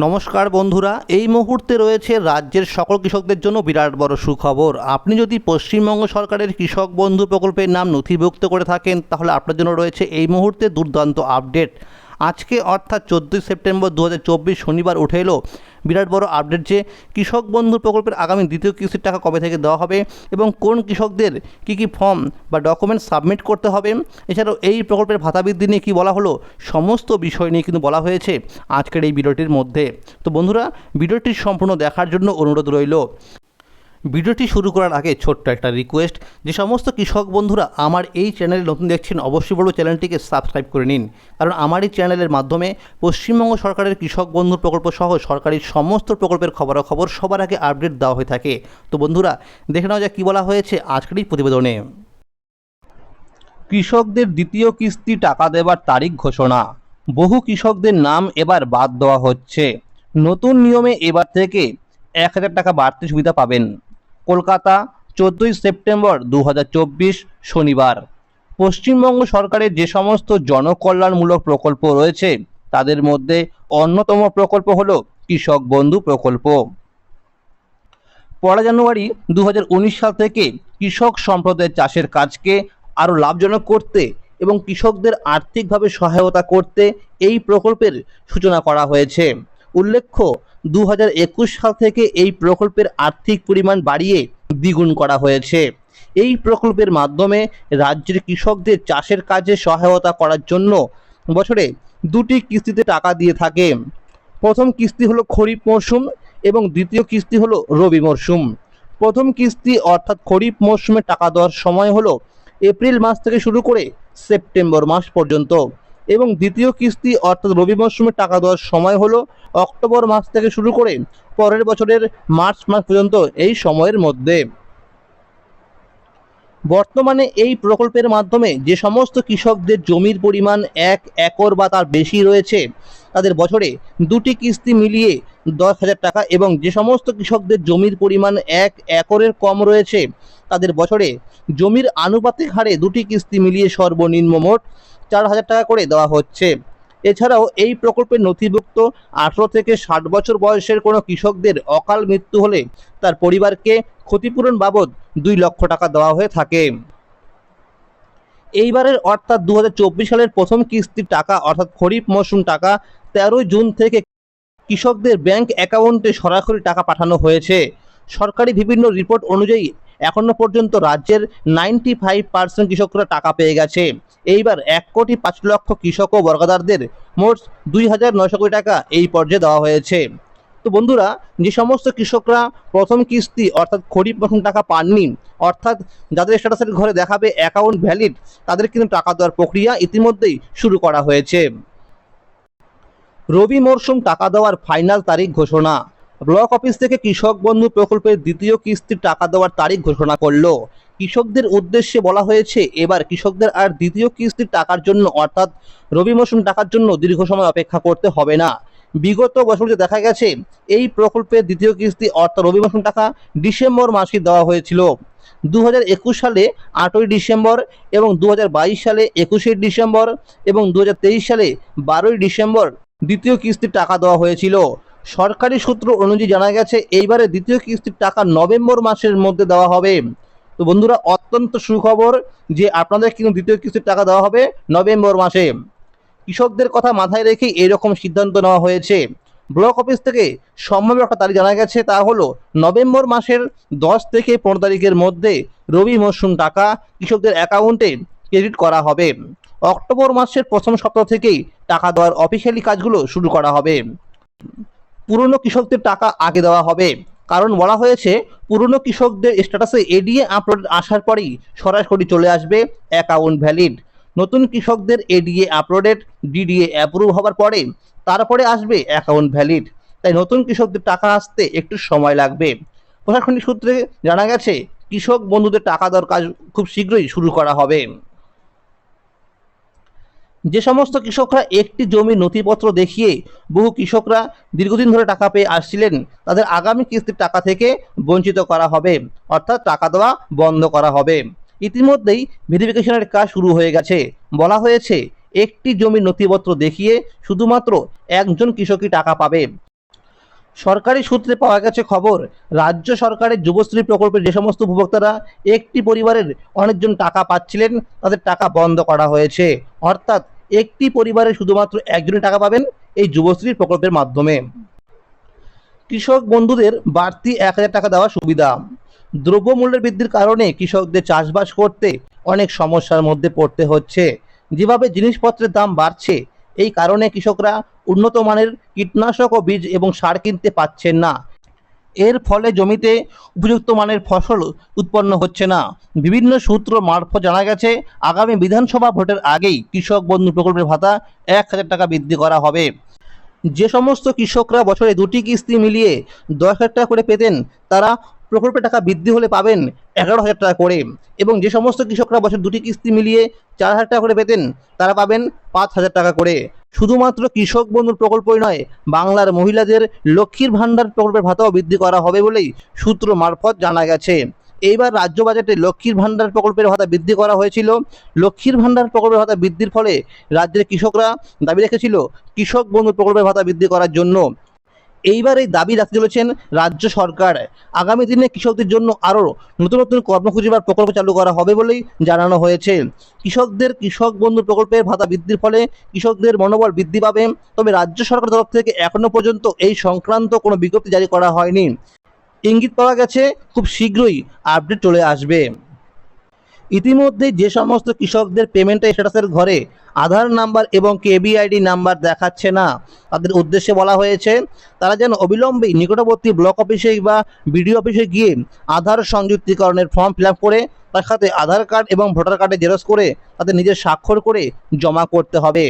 নমস্কার বন্ধুরা, এই মুহূর্তে রয়েছে রাজ্যের সকল কৃষকদের জন্য বিরাট বড় সুখবর। আপনি যদি পশ্চিমবঙ্গ সরকারের কৃষক বন্ধু প্রকল্পের নাম নথিভুক্ত করে থাকেন, তাহলে আপনার জন্য রয়েছে এই মুহূর্তে দুর্দান্ত আপডেট। আজকে অর্থাৎ চোদ্দোই সেপ্টেম্বর দু হাজার চব্বিশ শনিবার উঠে এলো বিরাট বড় আপডেট যে কৃষক বন্ধু প্রকল্পের আগামী দ্বিতীয় কিস্তির টাকা কবে থেকে দেওয়া হবে এবং কোন কৃষকদের কি কি ফর্ম বা ডকুমেন্ট সাবমিট করতে হবে। এছাড়াও এই প্রকল্পের ভাতা বৃদ্ধি নিয়ে কী বলা হলো, সমস্ত বিষয় নিয়ে কিন্তু বলা হয়েছে আজকের এই ভিডিওটির মধ্যে। তো বন্ধুরা, ভিডিওটি সম্পূর্ণ দেখার জন্য অনুরোধ রইল। ভিডিওটি শুরু করার আগে ছোট্ট একটা রিকোয়েস্ট যে সমস্ত কৃষক বন্ধুরা আমার এই চ্যানেলে নতুন দেখছেন, অবশ্যই বলব চ্যানেলটিকে সাবস্ক্রাইব করে নিন। কারণ আমার এই চ্যানেলের মাধ্যমে পশ্চিমবঙ্গ সরকারের কৃষক বন্ধু প্রকল্প সহ সরকারি সমস্ত প্রকল্পের খবরাখবর সবার আগে আপডেট দেওয়া হয়ে থাকে। তো বন্ধুরা, দেখে নেওয়া যাক কী বলা হয়েছে আজকের এই প্রতিবেদনে। কৃষকদের দ্বিতীয় কিস্তি টাকা দেবার তারিখ ঘোষণা। বহু কৃষকদের নাম এবার বাদ দেওয়া হচ্ছে। নতুন নিয়মে এবার থেকে এক হাজার টাকা বাড়তি সুবিধা পাবেন। কলকাতা, চোদ্দোই সেপ্টেম্বর দু হাজার চব্বিশ শনিবার। পশ্চিমবঙ্গ সরকারের যে সমস্ত জনকল্যাণমূলক প্রকল্প রয়েছে, তাদের মধ্যে অন্যতম প্রকল্প হল কৃষক বন্ধু প্রকল্প। পয়লা জানুয়ারি দু হাজার উনিশ সাল থেকে কৃষক সম্প্রদায়ের চাষের কাজকে আরও লাভজনক করতে এবং কৃষকদের আর্থিকভাবে সহায়তা করতে এই প্রকল্পের সূচনা করা হয়েছে। উল্লেখ্য দু হাজার একুশ সাল থেকে এই প্রকল্পের আর্থিক পরিমাণ বাড়িয়ে দ্বিগুণ করা হয়েছে। এই প্রকল্পের মাধ্যমে রাজ্যের কৃষকদের চাষের কাজে সহায়তা করার জন্য বছরে দুটি কিস্তিতে টাকা দিয়ে থাকে। প্রথম কিস্তি হলো খরিফ মরশুম এবং দ্বিতীয় কিস্তি হলো রবি মরশুম। প্রথম কিস্তি অর্থাৎ খরিফ মরশুমে টাকা দেওয়ার সময় হলো এপ্রিল মাস থেকে শুরু করে সেপ্টেম্বর মাস পর্যন্ত। এবং দ্বিতীয় কিস্তি, অর্থাৎ রবি মরশুমে টাকা দেওয়ার সময় হলো অক্টোবর মাস থেকে শুরু করে পরের বছরের মার্চ মাস পর্যন্ত এই সময়ের মধ্যে। বর্তমানে এই প্রকল্পের মাধ্যমে যে সমস্ত কৃষকদের জমির পরিমাণ এক একর বা তার বেশি রয়েছে, তাদের বছরে দুটি কিস্তি মিলিয়ে দশ হাজার টাকা এবং যে সমস্ত কৃষকদের জমির পরিমাণ এক একরের কম রয়েছে, তাদের বছরে জমির আনুপাতিক হারে দুটি কিস্তি মিলিয়ে সর্বনিম্ন মোট চার হাজার টাকা করে দেওয়া হচ্ছে। এছাড়াও এই প্রকল্পের নথিভুক্ত আঠারো থেকে ষাট বছর বয়সের কোনো কৃষকদের অকাল মৃত্যু হলে তার পরিবারকে ক্ষতিপূরণ বাবদ দুই লক্ষ টাকা দেওয়া হয়ে থাকে। এইবারের অর্থাৎ দু হাজার চব্বিশ সালের প্রথম কিস্তির টাকা, অর্থাৎ খরিফ মৌসুম টাকা, তেরোই জুন থেকে কৃষকদের ব্যাংক অ্যাকাউন্টে সরাসরি টাকা পাঠানো হয়েছে। সরকারি বিভিন্ন রিপোর্ট অনুযায়ী এখনও পর্যন্ত রাজ্যের নাইনটি ফাইভ পার্সেন্ট কৃষকরা টাকা পেয়ে গেছে। এইবার এক কোটি পাঁচ লক্ষ কৃষক ও বর্গাদারদের মোট দুই হাজার নয়শো কোটি টাকা এই পর্যায়ে দেওয়া হয়েছে। তো বন্ধুরা, যে সমস্ত কৃষকরা প্রথম কিস্তি অর্থাৎ খরিফ মৌসুম টাকা পাননি, অর্থাৎ যাদের স্ট্যাটাসের ঘরে দেখাবে অ্যাকাউন্ট ভ্যালিড তাদের কিন্তু টাকা দেওয়ার প্রক্রিয়া ইতিমধ্যেই শুরু করা হয়েছে। রবি মরশুম টাকা দেওয়ার ফাইনাল তারিখ ঘোষণা। ব্লক অফিস থেকে কৃষক বন্ধু প্রকল্পের দ্বিতীয় কিস্তির টাকা দেওয়ার তারিখ ঘোষণা করল। কৃষকদের উদ্দেশ্যে বলা হয়েছে, এবার কৃষকদের আর দ্বিতীয় কিস্তির টাকার জন্য, অর্থাৎ রবি মৌসুম টাকার জন্য দীর্ঘ সময় অপেক্ষা করতে হবে না। বিগত বছরতে দেখা গেছে, এই প্রকল্পের দ্বিতীয় কিস্তি, অর্থাৎ রবি মৌসুম টাকা, ডিসেম্বর মাসে দেওয়া হয়েছিল। দু হাজার একুশ সালে আটই ডিসেম্বর এবং দু হাজার বাইশ সালে একুশে ডিসেম্বর এবং দু হাজার তেইশ সালে বারোই ডিসেম্বর দ্বিতীয় কিস্তির টাকা দেওয়া হয়েছিল। সরকারি সূত্র অনুযায়ী জানা গেছে এইবারে দ্বিতীয় কিস্তির টাকা নভেম্বর মাসের মধ্যে দেওয়া হবে। তো বন্ধুরা, অত্যন্ত সুখবর যে আপনাদের কিন্তু দ্বিতীয় কিস্তির টাকা দেওয়া হবে নভেম্বর মাসে। কৃষকদের কথা মাথায় রেখে এরকম সিদ্ধান্ত নেওয়া হয়েছে। ব্লক অফিস থেকে সম্ভাব্য একটা তারিখ জানা গেছে, তা হলো নভেম্বর মাসের দশ থেকে পনেরো তারিখের মধ্যে রবি মরশুম টাকা কৃষকদের অ্যাকাউন্টে ক্রেডিট করা হবে। অক্টোবর মাসের প্রথম সপ্তাহ থেকেই টাকা দেওয়ার অফিসিয়ালি কাজগুলো শুরু করা হবে। পুরনো কৃষকদের টাকা আগে দেওয়া হবে। কারণ বলা হয়েছে, পুরনো কৃষকদের স্ট্যাটাসে এডিএ আপলোড আসার পরেই সরাসরি চলে আসবে অ্যাকাউন্ট ভ্যালিড নতুন কৃষকদের এডিএ আপলোডেড ডিডিএ অ্যাপ্রুভ হওয়ার পরে তারপরে আসবে অ্যাকাউন্ট ভ্যালিড তাই নতুন কৃষকদের টাকা আসতে একটু সময় লাগবে। প্রশাসনিক সূত্রে জানা গেছে, কৃষক বন্ধুদের টাকা দেওয়ার কাজ খুব শীঘ্রই শুরু করা হবে। যে সমস্ত কৃষকরা একটি জমির নথিপত্র দেখিয়ে বহু কৃষকরা দীর্ঘদিন ধরে টাকা পেয়ে আসছিলেন, তাদের আগামী কিস্তির টাকা থেকে বঞ্চিত করা হবে, অর্থাৎ টাকা দেওয়া বন্ধ করা হবে। ইতিমধ্যেই ভেরিফিকেশনের কাজ শুরু হয়ে গেছে। বলা হয়েছে, একটি জমির নথিপত্র দেখিয়ে শুধুমাত্র একজন কৃষকই টাকা পাবে। সরকারি সূত্রে পাওয়া গেছে খবর, রাজ্য সরকারের যুবশ্রী প্রকল্পের যে সমস্ত উপভোক্তারা একটি পরিবারের অনেকজন টাকা পাচ্ছিলেন, তাদের টাকা বন্ধ করা হয়েছে। অর্থাৎ একটি পরিবারে শুধুমাত্র একজনই টাকা পাবেন এই যুবশ্রী প্রকল্পের মাধ্যমে। কৃষক বন্ধুদের বাড়তি এক হাজার টাকা দেওয়ার সুবিধা। দ্রব্যমূল্যের বৃদ্ধির কারণে কৃষকদের চাষবাস করতে অনেক সমস্যার মধ্যে পড়তে হচ্ছে। যেভাবে জিনিসপত্রের দাম বাড়ছে, এই কারণে কৃষকরা উন্নত মানের কীটনাশক ও বীজ এবং সার কিনতে পাচ্ছেন না। এর ফলে জমিতে উপযুক্ত মানের ফসল উৎপন্ন হচ্ছে না। বিভিন্ন সূত্র মারফত জানা গেছে, আগামী বিধানসভা ভোটের আগেই কৃষক বন্ধু প্রকল্পের ভাতা এক হাজার টাকা বৃদ্ধি করা হবে। যে সমস্ত কৃষকরা বছরে দুটি কিস্তি মিলিয়ে দশ হাজার টাকা করে পেতেন, তারা প্রকল্পের টাকা বৃদ্ধি হলে পাবেন এগারো হাজার টাকা করে। এবং যে সমস্ত কৃষকরা বছর দুটি কিস্তি মিলিয়ে চার হাজার টাকা করে পেতেন, তারা পাবেন পাঁচ হাজার টাকা করে। শুধুমাত্র কৃষক বন্ধুর প্রকল্পই নয়, বাংলার মহিলাদের লক্ষ্মীর ভাণ্ডার প্রকল্পের ভাতাও বৃদ্ধি করা হবে বলেই সূত্র মারফত জানা গেছে। এইবার রাজ্য বাজেটে লক্ষ্মীর ভাণ্ডার প্রকল্পের ভাতা বৃদ্ধি করা হয়েছিল। লক্ষ্মীর ভাণ্ডার প্রকল্পের ভাতা বৃদ্ধির ফলে রাজ্যের কৃষকরা দাবি রেখেছিল কৃষক বন্ধু প্রকল্পের ভাতা বৃদ্ধি করার জন্য। এইবার এই দাবি রাখতে চলেছেন রাজ্য সরকার। আগামী দিনে কৃষকদের জন্য আরও নতুন নতুন কর্মসূচি বা প্রকল্প চালু করা হবে বলেই জানানো হয়েছে। কৃষকদের কৃষক বন্ধু প্রকল্পের ভাতা বৃদ্ধির ফলে কৃষকদের মনোবল বৃদ্ধি পাবে। তবে রাজ্য সরকারের তরফ থেকে এখনও পর্যন্ত এই সংক্রান্ত কোনো বিজ্ঞপ্তি জারি করা হয়নি। ইঙ্গিত পাওয়া গেছে, খুব শীঘ্রই আপডেট চলে আসবে। ইতিমধ্যে যে সমস্ত কৃষকদের পেমেন্টের স্ট্যাটাসের ঘরে, আধার নাম্বার এবং কেবিআইডি নাম্বার দেখাচ্ছে না। তাদের উদ্দেশ্যে বলা হয়েছে, তারা যেন অবিলম্বে নিকটবর্তী ব্লক অফিসে বা বিডিও অফিসে গিয়ে আধার সংযুক্তিকরণের ফর্ম ফিল করে, তার সাথে আধার কার্ড এবং ভোটার কার্ডে জেরক্স করে, তাদের নিজের স্বাক্ষর করে জমা করতে হবে।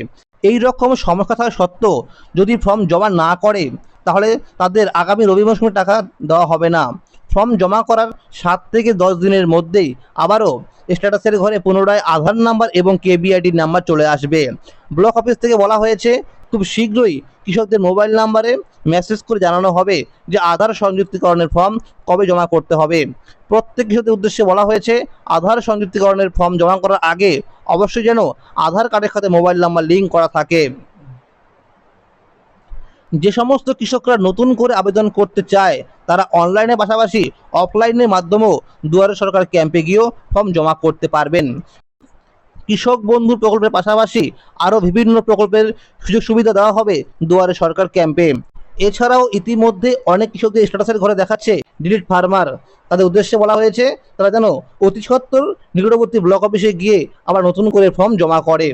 এই রকম সমস্যা থাকা সত্ত্বেও যদি ফর্ম জমা না করে, তাহলে তাদের আগামী রবি মৌসুমে টাকা দেওয়া হবে না। ফর্ম জমা করার সাত থেকে দশ দিনের মধ্যেই আবারও স্ট্যাটাসের ঘরে পুনরায় আধার নাম্বার এবং কেবিআইডি নাম্বার চলে আসবে। ব্লক অফিস থেকে বলা হয়েছে, খুব শীঘ্রই কৃষকদের মোবাইল নাম্বারে মেসেজ করে জানানো হবে যে আধার সংযুক্তিকরণের ফর্ম কবে জমা করতে হবে। প্রত্যেক কৃষকদের উদ্দেশ্যে বলা হয়েছে, আধার সংযুক্তিকরণের ফর্ম জমা করার আগে অবশ্যই যেন আধার কার্ডের সাথে মোবাইল নাম্বার লিঙ্ক করা থাকে। যে সমস্ত কৃষকরা নতুন করে আবেদন করতে চায়, তারা অনলাইনের পাশাপাশি অফলাইনের মাধ্যমেও দুয়ারে সরকার ক্যাম্পে গিয়েও ফর্ম জমা করতে পারবেন। কৃষক বন্ধু প্রকল্পের পাশাপাশি আরও বিভিন্ন প্রকল্পের সুযোগ সুবিধা দেওয়া হবে দুয়ারে সরকার ক্যাম্পে এছাড়াও ইতিমধ্যে অনেক কৃষকদের স্ট্যাটাসের ঘরে দেখাচ্ছে ডিলিট ফার্মার তাদের উদ্দেশ্যে বলা হয়েছে, তারা যেন অতি সত্বর নিকটবর্তী ব্লক অফিসে গিয়ে আবার নতুন করে ফর্ম জমা করে।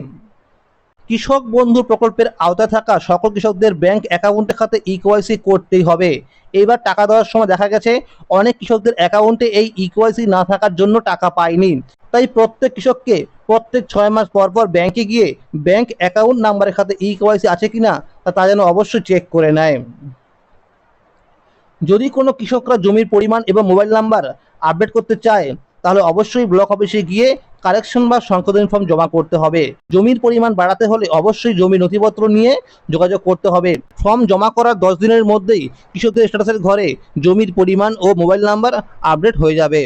কৃষক বন্ধু প্রকল্পের আওতায় থাকা সকল কৃষকদের ব্যাংক অ্যাকাউন্টের খাতে ইকেওয়াইসি করতেই হবে। এবার টাকা দেওয়ার সময় দেখা গেছে, অনেক কৃষকদের অ্যাকাউন্টে এই ইকেওয়াইসি না থাকার জন্য টাকা পায়নি। তাই প্রত্যেক কৃষককে প্রত্যেক ছয় মাস পর পর ব্যাংকে গিয়ে ব্যাংক অ্যাকাউন্ট নাম্বারের খাতে ইকেওয়াইসি আছে কিনা, তা তা যেন অবশ্যই চেক করে নেয়। যদি কোনো কৃষকরা জমির পরিমাণ এবং মোবাইল নাম্বার আপডেট করতে চায় তাহলে অবশ্যই ব্লক অফিসে গিয়ে কারেকশন বা সংশোধন ফর্ম জমা করতে হবে। জমির পরিমাণ বাড়াতে হলে অবশ্যই জমি নথিপত্র নিয়ে যোগাযোগ করতে হবে। ফর্ম জমা করার দশ দিনের মধ্যেই কৃষকদের স্ট্যাটাসের ঘরে জমির পরিমাণ ও মোবাইল নাম্বার আপডেট হয়ে যাবে।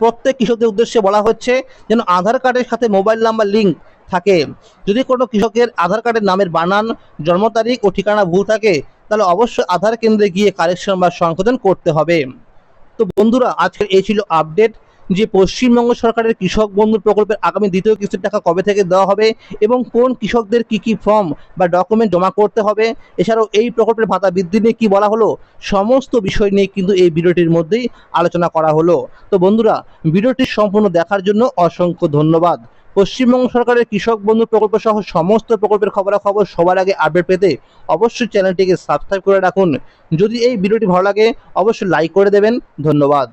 প্রত্যেক কৃষকদের উদ্দেশ্যে বলা হচ্ছে যেন আধার কার্ডের সাথে মোবাইল নাম্বার লিঙ্ক থাকে। যদি কোনো কৃষকের আধার কার্ডের নামের বানান, জন্ম তারিখ ও ঠিকানা ভুল থাকে, তাহলে অবশ্যই আধার কেন্দ্রে গিয়ে কারেকশন বা সংশোধন করতে হবে। তো বন্ধুরা, আজকের এই ছিল আপডেট যে পশ্চিমবঙ্গ সরকারের কৃষক বন্ধু প্রকল্পের আগামী দ্বিতীয় কিস্তির টাকা কবে থেকে দেওয়া হবে এবং কোন কৃষকদের কি কি ফর্ম বা ডকুমেন্ট জমা করতে হবে, এছাড়াও এই প্রকল্পের ভাতা বৃদ্ধি নিয়ে কি বলা হলো, সমস্ত বিষয় নিয়ে কিন্তু এই ভিডিওটির মধ্যেই আলোচনা করা হলো। তো বন্ধুরা, ভিডিওটি সম্পূর্ণ দেখার জন্য অসংখ্য ধন্যবাদ। পশ্চিমবঙ্গ সরকারের কৃষক বন্ধু প্রকল্প সহ সমস্ত প্রকল্পের খবরাখবর সবার আগে আপডেট পেতে অবশ্যই চ্যানেলটিকে সাবস্ক্রাইব করে রাখুন। যদি এই ভিডিওটি ভালো লাগে, অবশ্যই লাইক করে দেবেন। ধন্যবাদ।